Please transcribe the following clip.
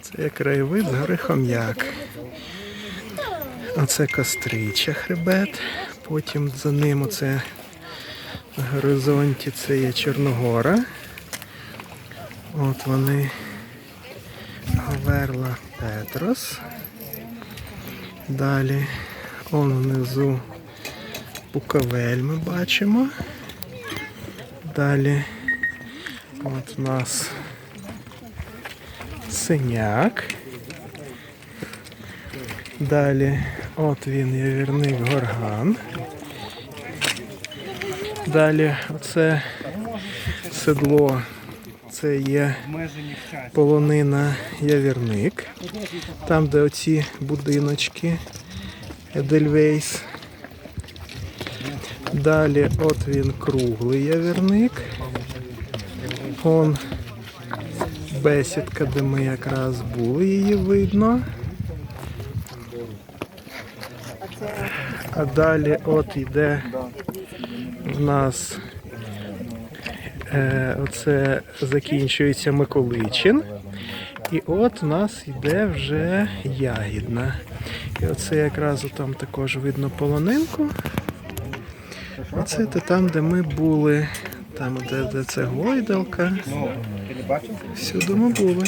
Це є краєвид з гори Хом'як. Оце Кострича хребет. Потім за ним оце на горизонті це є Чорногора. От вони Говерла Петрос. Далі он внизу Буковель ми бачимо. Далі от у нас синяк. Далі от він явірник горган. Далі оце седло. Це є полонина явірник. Там, де оці будиночки Едельвейс. Далі от він круглий явірник. Он бесідка, де ми якраз були, її видно. А далі от йде в нас е, оце закінчується Миколичин. І от у нас йде вже ягідна. І оце якраз там також видно полонинку. Оце те там, де ми були. Там, де, де це гойдалка. Всюди дома були.